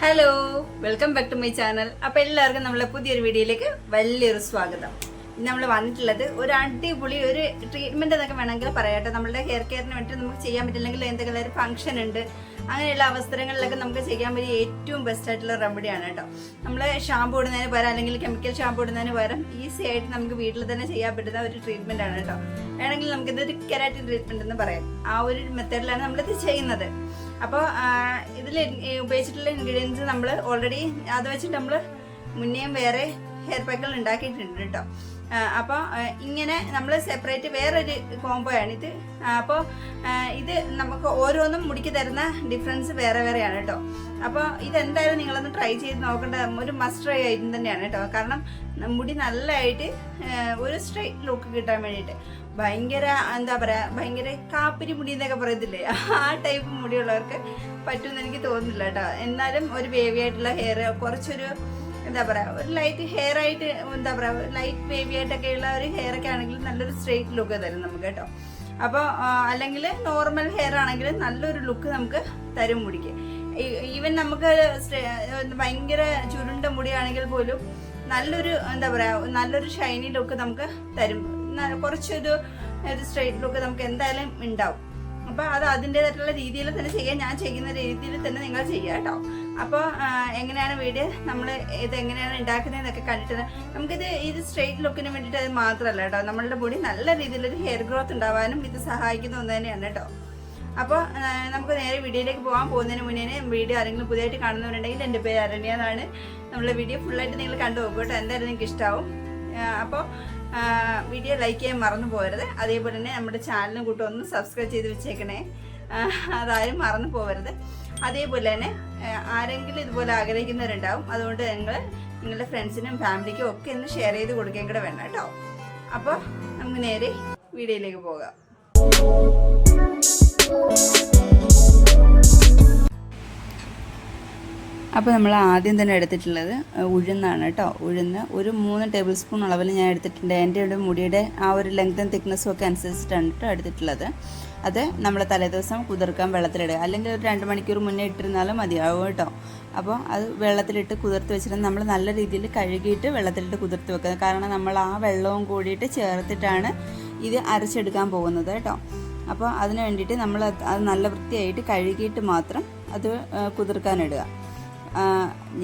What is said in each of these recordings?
Hello welcome back to my channel അപ്പോൾ എല്ലാവർക്കും നമ്മളെ പുതിയൊരു വീഡിയോയിലേക്ക് വലിയൊരു സ്വാഗതം. ഇന്ന് നമ്മൾ വന്നിട്ടുള്ളത് ഒരു അടിപൊളി ഒരു ട്രീറ്റ്മെന്റ് എന്നൊക്കെ വേണമെങ്കിൽ പറയട്ടെ. നമ്മുടെ ഹെയർ കെയറിന് വേണ്ടി നമുക്ക് ചെയ്യാൻ പറ്റില്ലെങ്കിൽ എന്തെങ്കിലും ഒരു ഫംഗ്ഷൻ ഉണ്ട്. അങ്ങനെയുള്ള അവസരങ്ങളിലൊക്കെ നമുക്ക് ചെയ്യാൻ പറ്റിയ ഏറ്റവും ബെസ്റ്റ് ആയിട്ടുള്ള റെമഡിയാണ് കേട്ടോ. നമ്മൾ ഷാമ്പു ഇടുന്നതിന് പകരം അല്ലെങ്കിൽ കെമിക്കൽ ഷാമ്പു ഇടുന്നതിന് പകരം ഈസി ആയിട്ട് നമുക്ക് വീട്ടിൽ തന്നെ ചെയ്യാൻ പറ്റുന്ന ഒരു ട്രീറ്റ്മെന്റ് ആണ് കേട്ടോ. വേണമെങ്കിൽ നമുക്ക് ഇതൊരു കെരാറ്റിൻ ട്രീറ്റ്മെന്റ് എന്ന് പറയാം. ആ ഒരു മെത്തേഡിലാണ് നമ്മളിത് ചെയ്യുന്നത്. അപ്പോൾ ഇതിൽ ഉപയോഗിച്ചിട്ടുള്ള ഇൻഗ്രീഡിയൻസ് നമ്മൾ ഓൾറെഡി അത് വെച്ചിട്ട് നമ്മൾ മുന്നേയും വേറെ ഹെയർ പാക്കുകൾ ഉണ്ടാക്കിയിട്ടുണ്ട് കേട്ടോ അപ്പോൾ ഇങ്ങനെ നമ്മൾ സെപ്പറേറ്റ് വേറൊരു കോംബോ ആണ് ഇത്. അപ്പോൾ ഇത് നമുക്ക് ഓരോന്നും മുടിക്ക് തരുന്ന ഡിഫറൻസ് വേറെ വേറെയാണ് കേട്ടോ അപ്പോൾ ഇതെന്തായാലും നിങ്ങളൊന്ന് ട്രൈ ചെയ്ത് നോക്കേണ്ട. ഒരു മസ്റ്റ് ട്രൈ ഐറ്റം തന്നെയാണ് കേട്ടോ കാരണം മുടി നല്ലതായിട്ട് ഒരു സ്ട്രൈറ്റ് ലുക്ക് കിട്ടാൻ വേണ്ടിയിട്ട്. ഭയങ്കര എന്താ പറയാ ഭയങ്കര കാപ്പിരി മുടി എന്നൊക്കെ പറയത്തില്ലേ? ആ ടൈപ്പ് മുടിയുള്ളവർക്ക് പറ്റുമെന്ന് എനിക്ക് തോന്നുന്നില്ല കേട്ടോ. എന്നാലും ഒരു വേവി ആയിട്ടുള്ള ഹെയർ കുറച്ചൊരു എന്താ പറയാ ഒരു ലൈറ്റ് ഹെയർ ആയിട്ട് എന്താ പറയാ ലൈറ്റ് വേവി ആയിട്ടൊക്കെ ഉള്ള ഒരു ഹെയർ ഒക്കെ ആണെങ്കിൽ നല്ലൊരു സ്ട്രെയിറ്റ് ലുക്ക് തരും നമുക്ക് കേട്ടോ. അപ്പോൾ അല്ലെങ്കിൽ നോർമൽ ഹെയർ ആണെങ്കിൽ നല്ലൊരു ലുക്ക് നമുക്ക് തരും മുടിക്ക്. ഈവൻ നമുക്ക് ഭയങ്കര ചുരുണ്ട മുടിയാണെങ്കിൽ പോലും നല്ലൊരു എന്താ പറയാ നല്ലൊരു ഷൈനി ലുക്ക് നമുക്ക് തരും കുറച്ചൊരു ഒരു സ്ട്രെയിറ്റ് ലുക്ക് നമുക്ക് എന്തായാലും ഉണ്ടാവും. അപ്പൊ അത് അതിന്റെതായിട്ടുള്ള രീതിയിൽ തന്നെ ചെയ്യാൻ ഞാൻ ചെയ്യുന്ന രീതിയിൽ തന്നെ നിങ്ങൾ ചെയ്യുക കേട്ടോ. അപ്പോൾ എങ്ങനെയാണ് വീഡിയോ നമ്മൾ ഇത് എങ്ങനെയാണ് ഉണ്ടാക്കുന്നതെന്നൊക്കെ കണ്ടിട്ട് നമുക്കിത് ഇത് സ്ട്രെയിറ്റ് ലുക്കിന് വേണ്ടിയിട്ട് മാത്രമല്ല കേട്ടോ. നമ്മളുടെ മുടി നല്ല രീതിയിലൊരു ഹെയർ ഗ്രോത്ത് ഉണ്ടാവാനും ഇത് സഹായിക്കുന്ന ഒന്ന് തന്നെയാണ് കേട്ടോ. അപ്പോൾ നമുക്ക് നേരെ വീഡിയോയിലേക്ക് പോകാൻ പോകുന്നതിന് മുന്നേ വീഡിയോ ആരെങ്കിലും പുതിയതായിട്ട് കാണുന്നവരുണ്ടെങ്കിൽ എന്റെ പേര് അരണ്യ എന്നാണ്. നമ്മളെ വീഡിയോ ഫുള്ളായിട്ട് നിങ്ങൾ കണ്ടു പോകും കേട്ടോ. എന്തായാലും നിങ്ങൾക്ക് ഇഷ്ടമാവും അപ്പോൾ വീഡിയോ ലൈക്ക് ചെയ്യാൻ മറന്നു പോകരുത് അതേപോലെ തന്നെ നമ്മുടെ ചാനലും കൂട്ടും ഒന്ന് സബ്സ്ക്രൈബ് ചെയ്ത് വെച്ചേക്കണേ. അതാരും മറന്നു പോകരുത് അതേപോലെ തന്നെ ആരെങ്കിലും ഇതുപോലെ ആഗ്രഹിക്കുന്നവരുണ്ടാവും. അതുകൊണ്ട് നിങ്ങൾ നിങ്ങളുടെ ഫ്രണ്ട്സിനും ഫാമിലിക്കും ഒക്കെ ഒന്ന് ഷെയർ ചെയ്ത് കൊടുക്കുകയും കൂടെ വേണം കേട്ടോ. അപ്പോൾ നമുക്ക് നേരെ വീഡിയോയിലേക്ക് പോകാം. അപ്പോൾ നമ്മൾ ആദ്യം തന്നെ എടുത്തിട്ടുള്ളത് ഉഴുന്നാണ് കേട്ടോ. ഉഴുന്ന് ഒരു മൂന്ന് ടേബിൾ സ്പൂൺ അളവിൽ ഞാൻ എടുത്തിട്ടുണ്ട്. എന്റെ ഒരു മുടിയുടെ ആ ഒരു ലെങ്തും തിക്നെസ്സും ഒക്കെ അനുസരിച്ചിട്ടാണ് കേട്ടോ എടുത്തിട്ടുള്ളത്. അത് നമ്മൾ തലേദിവസം കുതിർക്കാൻ വെള്ളത്തിലിടുക. അല്ലെങ്കിൽ ഒരു രണ്ട് മണിക്കൂർ മുന്നേ ഇട്ടിരുന്നാലും മതിയാവും കേട്ടോ. അപ്പോൾ അത് വെള്ളത്തിലിട്ട് കുതിർത്ത് വെച്ചിട്ട് നമ്മൾ നല്ല രീതിയിൽ കഴുകിയിട്ട് വെള്ളത്തിലിട്ട് കുതിർത്ത് വെക്കുന്നത് കാരണം നമ്മൾ ആ വെള്ളവും കൂടിയിട്ട് ചേർത്തിട്ടാണ് ഇത് അരച്ചെടുക്കാൻ പോകുന്നത് കേട്ടോ. അപ്പോൾ അതിന് വേണ്ടിയിട്ട് നമ്മൾ അത് നല്ല വൃത്തിയായിട്ട് കഴുകിയിട്ട് മാത്രം അത് കുതിർക്കാനിടുക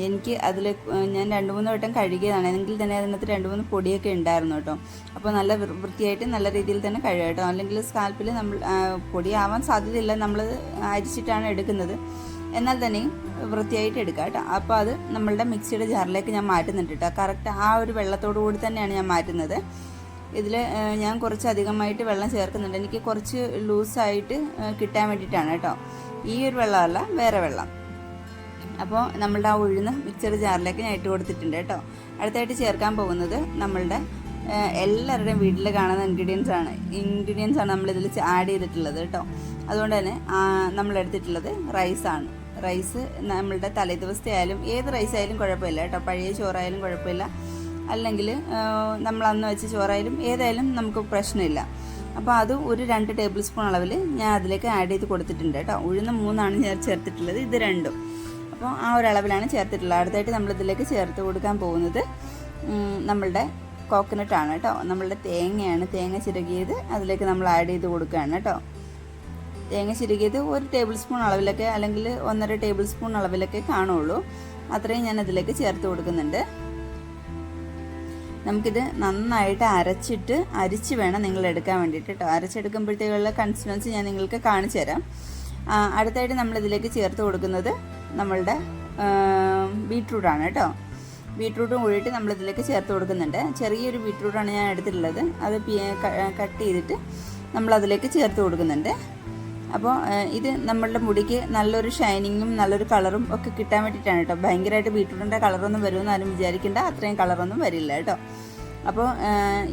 എനിക്ക് അതിൽ ഞാൻ രണ്ട് മൂന്ന് വട്ടം കഴുകിയതാണ്. എങ്കിൽ തന്നെ അതിനകത്ത് രണ്ട് മൂന്ന് പൊടിയൊക്കെ ഉണ്ടായിരുന്നു കേട്ടോ. അപ്പോൾ നല്ല വൃത്തിയായിട്ട് നല്ല രീതിയിൽ തന്നെ കഴുകുക കേട്ടോ. അല്ലെങ്കിൽ സ്കാൽപ്പിൽ നമ്മൾ പൊടിയാവാൻ സാധ്യതയില്ല. നമ്മൾ അരിച്ചിട്ടാണ് എടുക്കുന്നത്. എന്നാൽ തന്നെയും വൃത്തിയായിട്ട് എടുക്കുക കേട്ടോ. അപ്പോൾ അത് നമ്മളുടെ മിക്സിയുടെ ജാറിലേക്ക് ഞാൻ മാറ്റുന്നുണ്ട് കേട്ടോ. കറക്റ്റ് ആ ഒരു വെള്ളത്തോടു കൂടി തന്നെയാണ് ഞാൻ മാറ്റുന്നത്. ഇതിൽ ഞാൻ കുറച്ച് അധികമായിട്ട് വെള്ളം ചേർക്കുന്നുണ്ട്. എനിക്ക് കുറച്ച് ലൂസായിട്ട് കിട്ടാൻ വേണ്ടിയിട്ടാണ് കേട്ടോ. ഈ ഒരു വെള്ളമല്ല വേറെ വെള്ളം. അപ്പോൾ നമ്മളുടെ ആ ഉഴുന്ന് മിക്സർ ജാറിലേക്ക് ഞാൻ ഇട്ട് കൊടുത്തിട്ടുണ്ട് കേട്ടോ. അടുത്തായിട്ട് ചേർക്കാൻ പോകുന്നത് നമ്മളുടെ എല്ലാവരുടെയും വീട്ടിൽ കാണുന്ന ഇൻഗ്രീഡിയൻസ് ആണ്. ഇൻഗ്രീഡിയൻസ് ആണ് നമ്മളിതിൽ ആഡ് ചെയ്തിട്ടുള്ളത് കേട്ടോ. അതുകൊണ്ട് തന്നെ നമ്മൾ എടുത്തിട്ടുള്ളത് റൈസാണ് റൈസ് നമ്മളുടെ തലേദിവസത്തെ ആയാലും ഏത് റൈസ് ആയാലും കുഴപ്പമില്ല കേട്ടോ. പഴയ ചോറായാലും കുഴപ്പമില്ല. അല്ലെങ്കിൽ നമ്മൾ അന്ന് വെച്ച ചോറായാലും ഏതായാലും നമുക്ക് പ്രശ്നമില്ല. അപ്പോൾ അത് ഒരു രണ്ട് ടേബിൾ സ്പൂൺ അളവിൽ ഞാൻ അതിലേക്ക് ആഡ് ചെയ്ത് കൊടുത്തിട്ടുണ്ട് കേട്ടോ. ഉഴുന്ന മൂന്നാണ് ഞാൻ ചേർത്തിട്ടുള്ളത്. ഇത് രണ്ടും. അപ്പോൾ ആ ഒരളവിലാണ് ചേർത്തിട്ടുള്ളത്. അടുത്തായിട്ട് നമ്മളിതിലേക്ക് ചേർത്ത് കൊടുക്കാൻ പോകുന്നത് നമ്മളുടെ ആണ് കേട്ടോ. നമ്മളുടെ തേങ്ങയാണ്. തേങ്ങ ചിരകിയത് അതിലേക്ക് നമ്മൾ ആഡ് ചെയ്ത് കൊടുക്കുകയാണ് കേട്ടോ. തേങ്ങ ചിരകിയത് ഒരു ടേബിൾ സ്പൂൺ അളവിലൊക്കെ അല്ലെങ്കിൽ ഒന്നര ടേബിൾ സ്പൂൺ അളവിലൊക്കെ കാണുള്ളൂ. അത്രയും ഞാൻ അതിലേക്ക് ചേർത്ത് കൊടുക്കുന്നുണ്ട്. നമുക്കിത് നന്നായിട്ട് അരച്ചിട്ട് അരിച്ച് വേണം നിങ്ങൾ എടുക്കാൻ വേണ്ടിയിട്ട് കേട്ടോ. അരച്ചെടുക്കുമ്പോഴത്തേക്കുള്ള കൺസിസ്റ്റൻസി ഞാൻ നിങ്ങൾക്ക് കാണിച്ചു തരാം അടുത്തായിട്ട് നമ്മൾ ഇതിലേക്ക് ചേർത്ത് കൊടുക്കുന്നത് നമ്മളുടെ ബീട്രൂട്ടാണ് കേട്ടോ. ബീട്രൂട്ടും കൂടിയിട്ട് നമ്മൾ ഇതിലേക്ക് ചേർത്ത് കൊടുക്കുന്നുണ്ട്. ചെറിയൊരു ബീട്രൂട്ടാണ് ഞാൻ എടുത്തിട്ടുള്ളത്. അത് കട്ട് ചെയ്തിട്ട് നമ്മൾ അതിലേക്ക് ചേർത്ത് കൊടുക്കുന്നുണ്ട്. അപ്പോൾ ഇത് നമ്മളുടെ മുടിക്ക് നല്ലൊരു ഷൈനിങ്ങും നല്ലൊരു കളറും ഒക്കെ കിട്ടാൻ വേണ്ടിയിട്ടാണ് കേട്ടോ. ഭയങ്കരമായിട്ട് ബീട്രൂട്ടിന്റെ കളറൊന്നും വരുമെന്ന് ആരും വിചാരിക്കേണ്ട. അത്രയും കളറൊന്നും വരില്ല കേട്ടോ. അപ്പോൾ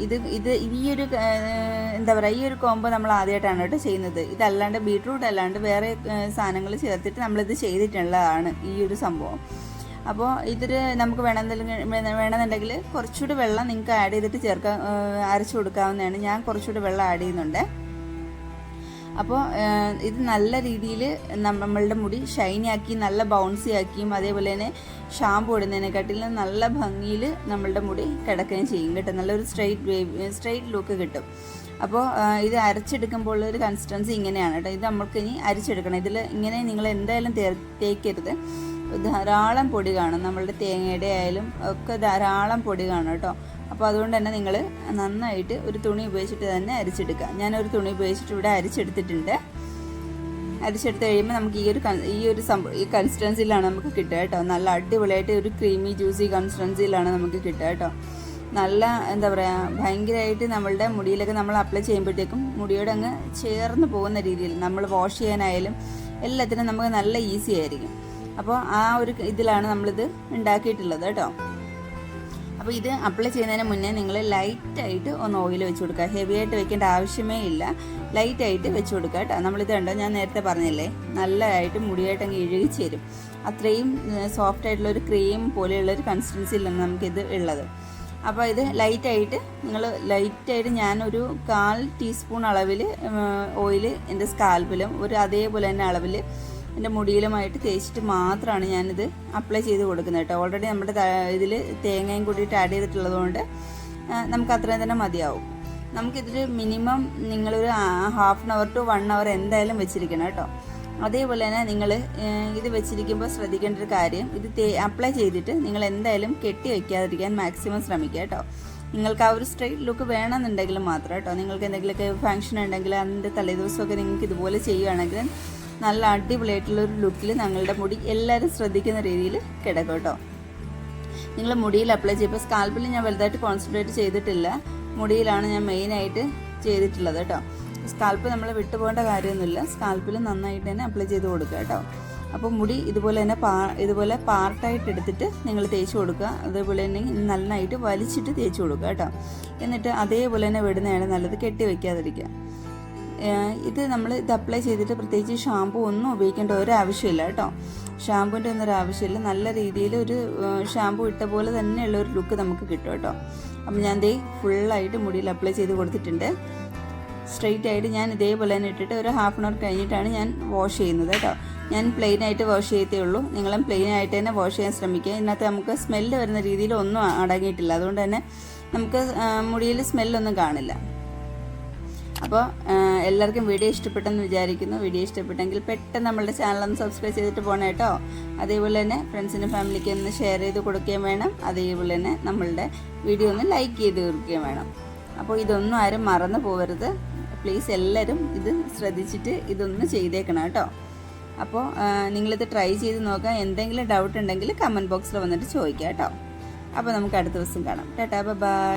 ഇത് ഇത് ഈ ഒരു എന്താ പറയുക ഈ ഒരു കോംബോ നമ്മൾ ആദ്യമായിട്ടാണ് കേട്ടോ ചെയ്യുന്നത്. ഇതല്ലാണ്ട് ബീട്രൂട്ട് അല്ലാണ്ട് വേറെ സാധനങ്ങൾ ചേർത്തിട്ട് നമ്മളിത് ചെയ്തിട്ടുള്ളതാണ് ഈ ഒരു സംഭവം. അപ്പോൾ ഇതിൽ നമുക്ക് വേണമെന്നുണ്ടെങ്കിൽ വേണമെന്നുണ്ടെങ്കിൽ കുറച്ചുകൂടി വെള്ളം നിങ്ങൾക്ക് ആഡ് ചെയ്തിട്ട് ചേർക്കാൻ അരച്ചു കൊടുക്കാവുന്നതാണ്. ഞാൻ കുറച്ചുകൂടി വെള്ളം ആഡ് ചെയ്യുന്നുണ്ട്. അപ്പോൾ ഇത് നല്ല രീതിയിൽ നമ്മളുടെ മുടി ഷൈനി ആക്കി നല്ല ബൗൺസി ആക്കിയും അതേപോലെ തന്നെ ഷാമ്പു ഇടുന്നതിനെക്കാട്ടിലും നല്ല ഭംഗിയിൽ നമ്മളുടെ മുടി കിടക്കുകയും ചെയ്യും കേട്ടോ. നല്ലൊരു സ്ട്രെയിറ്റ് വേവ് സ്ട്രെയിറ്റ് ലുക്ക് കിട്ടും. അപ്പോൾ ഇത് അരച്ചെടുക്കുമ്പോൾ ഒരു കൺസിസ്റ്റൻസി ഇങ്ങനെയാണ് കേട്ടോ. ഇത് നമ്മൾക്ക് ഇനി അരിച്ചെടുക്കണം. ഇതിൽ ഇങ്ങനെ നിങ്ങൾ എന്തായാലും തേക്കരുത്. ധാരാളം പൊടി കാണും. നമ്മളുടെ തേങ്ങയുടെ ആയാലും ഒക്കെ ധാരാളം പൊടി കാണും കേട്ടോ. അപ്പോൾ അതുകൊണ്ട് തന്നെ നിങ്ങൾ നന്നായിട്ട് ഒരു തുണി ഉപയോഗിച്ചിട്ട് തന്നെ അരിച്ചെടുക്കുക. ഞാനൊരു തുണി ഉപയോഗിച്ചിട്ട് ഇവിടെ അരിച്ചെടുത്തിട്ടുണ്ട്. അരിച്ചെടുത്ത് കഴിയുമ്പോൾ നമുക്ക് ഈ ഒരു ഈ ഒരു സംഭവം ഈ കൺസിസ്റ്റൻസിയിലാണ് നമുക്ക് കിട്ടുക കേട്ടോ. നല്ല അടിപൊളിയായിട്ട് ഒരു ക്രീമി ജ്യൂസി കൺസിസ്റ്റൻസിയിലാണ് നമുക്ക് കിട്ടുക കേട്ടോ. നല്ല എന്താ പറയുക ഭയങ്കരമായിട്ട് നമ്മളുടെ മുടിയിലൊക്കെ നമ്മൾ അപ്ലൈ ചെയ്യുമ്പോഴത്തേക്കും മുടിയോട് അങ്ങ് ചേർന്ന് പോകുന്ന രീതിയിൽ നമ്മൾ വാഷ് ചെയ്യാനായാലും എല്ലാത്തിനും നമുക്ക് നല്ല ഈസി ആയിരിക്കും. അപ്പോൾ ആ ഒരു ഇതിലാണ് നമ്മളിത് ഉണ്ടാക്കിയിട്ടുള്ളത് കേട്ടോ. അപ്പോൾ ഇത് അപ്ലൈ ചെയ്യുന്നതിന് മുന്നേ നിങ്ങൾ ലൈറ്റായിട്ട് ഒന്ന് ഓയിൽ വെച്ച് കൊടുക്കുക. ഹെവി ആയിട്ട് വെക്കേണ്ട ആവശ്യമേ ഇല്ല. ലൈറ്റായിട്ട് വെച്ച് കൊടുക്കുക കേട്ടോ. നമ്മളിത് കണ്ടോ? ഞാൻ നേരത്തെ പറഞ്ഞില്ലേ? നല്ലതായിട്ട് മുടിയായിട്ട് അങ്ങ് ഇഴുകി ചേരും. അത്രയും സോഫ്റ്റ് ആയിട്ടുള്ള ഒരു ക്രീം പോലെയുള്ള ഒരു കൺസിസ്റ്റൻസിയിലാണ് നമുക്കിത് ഉള്ളത്. അപ്പോൾ ഇത് ലൈറ്റായിട്ട് നിങ്ങൾ ലൈറ്റായിട്ട് ഞാനൊരു കാൽ ടീസ്പൂൺ അളവിൽ ഓയിൽ എന്റെ സ്കാൽപ്പിലും ഒരു അതേപോലെ തന്നെ അളവിൽ എന്റെ മുടിയിലുമായിട്ട് തേച്ചിട്ട് മാത്രമാണ് ഞാനിത് അപ്ലൈ ചെയ്ത് കൊടുക്കുന്നത് കേട്ടോ. ഓൾറെഡി നമ്മുടെ ഇതിൽ തേങ്ങയും കൂടിയിട്ട് ആഡ് ചെയ്തിട്ടുള്ളതുകൊണ്ട് നമുക്ക് അത്രയും തന്നെ മതിയാവും. നമുക്കിതിൽ മിനിമം നിങ്ങളൊരു half an hour to one hour എന്തായാലും വെച്ചിരിക്കണം കേട്ടോ. അതേപോലെ തന്നെ നിങ്ങൾ ഇത് വെച്ചിരിക്കുമ്പോൾ ശ്രദ്ധിക്കേണ്ട ഒരു കാര്യം ഇത് അപ്ലൈ ചെയ്തിട്ട് നിങ്ങൾ എന്തായാലും കെട്ടി വയ്ക്കാതിരിക്കാൻ മാക്സിമം ശ്രമിക്കുക കേട്ടോ. നിങ്ങൾക്ക് ആ ഒരു സ്ട്രൈറ്റ് ലുക്ക് വേണമെന്നുണ്ടെങ്കിൽ മാത്രം കേട്ടോ. നിങ്ങൾക്ക് എന്തെങ്കിലുമൊക്കെ ഫങ്ഷൻ ഉണ്ടെങ്കിൽ അതിന്റെ തലേദിവസമൊക്കെ നിങ്ങൾക്ക് ഇതുപോലെ ചെയ്യുകയാണെങ്കിൽ നല്ല അടിപൊളിയായിട്ടുള്ള ഒരു ലുക്കിൽ ഞങ്ങളുടെ മുടി എല്ലാവരും ശ്രദ്ധിക്കുന്ന രീതിയിൽ കിടക്കും കേട്ടോ. നിങ്ങൾ മുടിയിൽ അപ്ലൈ ചെയ്യുമ്പോൾ സ്കാൽപ്പിൽ ഞാൻ വലുതായിട്ട് കോൺസെൻട്രേറ്റ് ചെയ്തിട്ടില്ല. മുടിയിലാണ് ഞാൻ മെയിനായിട്ട് ചെയ്തിട്ടുള്ളത് കേട്ടോ. സ്കാൽപ്പ് നമ്മൾ വിട്ടുപോകേണ്ട കാര്യമൊന്നുമില്ല. സ്കാൽപ്പിൽ നന്നായിട്ട് തന്നെ അപ്ലൈ ചെയ്ത് കൊടുക്കുക കേട്ടോ. അപ്പോൾ മുടി ഇതുപോലെ തന്നെ പാ ഇതുപോലെ പാർട്ടായിട്ട് എടുത്തിട്ട് നിങ്ങൾ തേച്ച് കൊടുക്കുക. അതേപോലെ തന്നെ നന്നായിട്ട് വലിച്ചിട്ട് തേച്ച് കൊടുക്കുക കേട്ടോ. എന്നിട്ട് അതേപോലെ തന്നെ വിടുന്നതാണ് നല്ലത്. കെട്ടി വയ്ക്കാതിരിക്കുക ഇത് നമ്മൾ ഇത് അപ്ലൈ ചെയ്തിട്ട് പ്രത്യേകിച്ച് ഷാമ്പു ഒന്നും ഉപയോഗിക്കേണ്ട ഒരു ആവശ്യമില്ല കേട്ടോ. ഷാമ്പുവിന്റെ ഒന്നും ഒരു ആവശ്യമില്ല. നല്ല രീതിയിൽ ഒരു ഷാമ്പു ഇട്ട പോലെ തന്നെയുള്ള ഒരു ലുക്ക് നമുക്ക് കിട്ടും കേട്ടോ. അപ്പം ഞാൻ ദേ ഫുള്ളായിട്ട് മുടിയിൽ അപ്ലൈ ചെയ്ത് കൊടുത്തിട്ടുണ്ട്. സ്ട്രെയിറ്റ് ആയിട്ട് ഞാൻ ഇതേപോലെ തന്നെ ഇട്ടിട്ട് ഒരു ഹാഫ് ആൻ അവർ കഴിഞ്ഞിട്ടാണ് ഞാൻ വാഷ് ചെയ്യുന്നത് കേട്ടോ. ഞാൻ പ്ലെയിൻ ആയിട്ട് വാഷ് ചെയ്യത്തേ ഉള്ളൂ. നിങ്ങളും പ്ലെയിൻ ആയിട്ട് തന്നെ വാഷ് ചെയ്യാൻ ശ്രമിക്കുക. ഇതിനകത്ത് നമുക്ക് സ്മെല്ല് വരുന്ന രീതിയിലൊന്നും അടങ്ങിയിട്ടില്ല. അതുകൊണ്ട് തന്നെ നമുക്ക് മുടിയിൽ സ്മെല്ലൊന്നും കാണില്ല. അപ്പോൾ എല്ലാവർക്കും വീഡിയോ ഇഷ്ടപ്പെട്ടെന്ന് വിചാരിക്കുന്നു. വീഡിയോ ഇഷ്ടപ്പെട്ടെങ്കിൽ പെട്ടെന്ന് നമ്മളുടെ ചാനൽ ഒന്ന് സബ്സ്ക്രൈബ് ചെയ്തിട്ട് പോകണം കേട്ടോ അതേപോലെ തന്നെ ഫ്രണ്ട്സിനും ഫാമിലിക്കും ഒന്ന് ഷെയർ ചെയ്ത് കൊടുക്കുകയും വേണം. അതേപോലെ തന്നെ നമ്മളുടെ വീഡിയോ ഒന്ന് ലൈക്ക് ചെയ്ത് കൊടുക്കുകയും വേണം. അപ്പോൾ ഇതൊന്നും ആരും മറന്നു പോകരുത് പ്ലീസ് എല്ലാവരും ഇത് ശ്രദ്ധിച്ചിട്ട് ഇതൊന്ന് ചെയ്തേക്കണം കേട്ടോ അപ്പോൾ നിങ്ങളിത് ട്രൈ ചെയ്ത് നോക്കാം. എന്തെങ്കിലും ഡൗട്ട് ഉണ്ടെങ്കിൽ കമന്റ് ബോക്സിൽ വന്നിട്ട് ചോദിക്കാം കേട്ടോ അപ്പോൾ നമുക്ക് അടുത്ത ദിവസം കാണാം. Tata bye